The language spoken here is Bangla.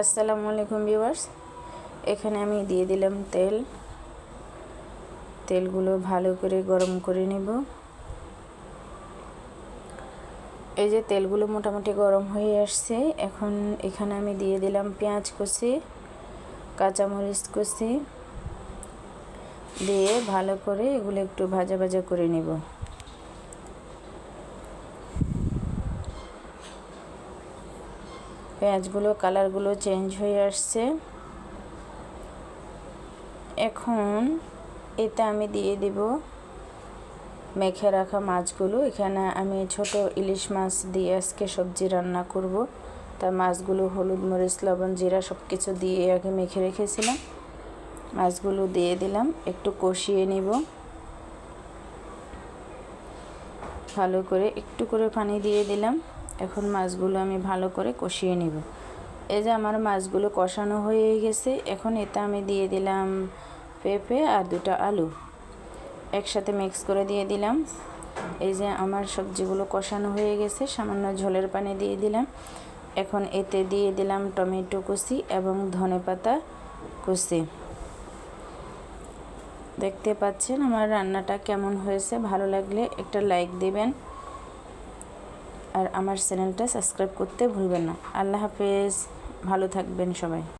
আসসালামু আলাইকুম ভিউয়ার্স। এখানে আমি দিয়ে দিলাম তেল। তেলগুলো ভালো করে গরম করে নেব। এই যে তেলগুলো মোটামুটি গরম হয়ে আসছে, এখন এখানে আমি দিয়ে দিলাম পেঁয়াজ কুচি, কাঁচামরিচ কুচি। দিয়ে ভালো করে এগুলো একটু ভাজা ভাজা করে নেব। পেঁয়াজগুলো, কালারগুলো চেঞ্জ হয়ে আসছে। এখন এতে আমি দিয়ে দেব মেখে রাখা মাছগুলো। এখানে আমি ছোট ইলিশ মাছ দিয়ে আজকে সবজি রান্না করব। তা মাছগুলো হলুদ, মরিচ, লবণ, জিরা সব কিছু দিয়ে আগে মেখে রেখেছিলাম। মাছগুলো দিয়ে দিলাম, একটু কষিয়ে নিব। ভালো করে একটু করে পানি দিয়ে দিলাম। এখন মাছগুলো আমি ভালো করে কষিয়ে নেব। এই যে আমার মাছগুলো কষানো হয়ে গেছে, এখন এতে আমি দিয়ে দিলাম পেঁপে আর দুটো আলু। একসাথে মিক্স করে দিয়ে দিলাম। এই যে আমার সবজিগুলো কষানো হয়ে গেছে, সামান্য ঝোলের পানি দিয়ে দিলাম। এখন এতে দিয়ে দিলাম টমেটো কুচি এবং ধনে পাতা কুচি। দেখতে পাচ্ছেন আমার রান্নাটা কেমন হয়েছে, ভালো লাগলে একটা লাইক দিবেন। আর আমার চ্যানেলটা সাবস্ক্রাইব করতে ভুলবেন না। আল্লাহ হাফেজ ভালো থাকবেন সবাই।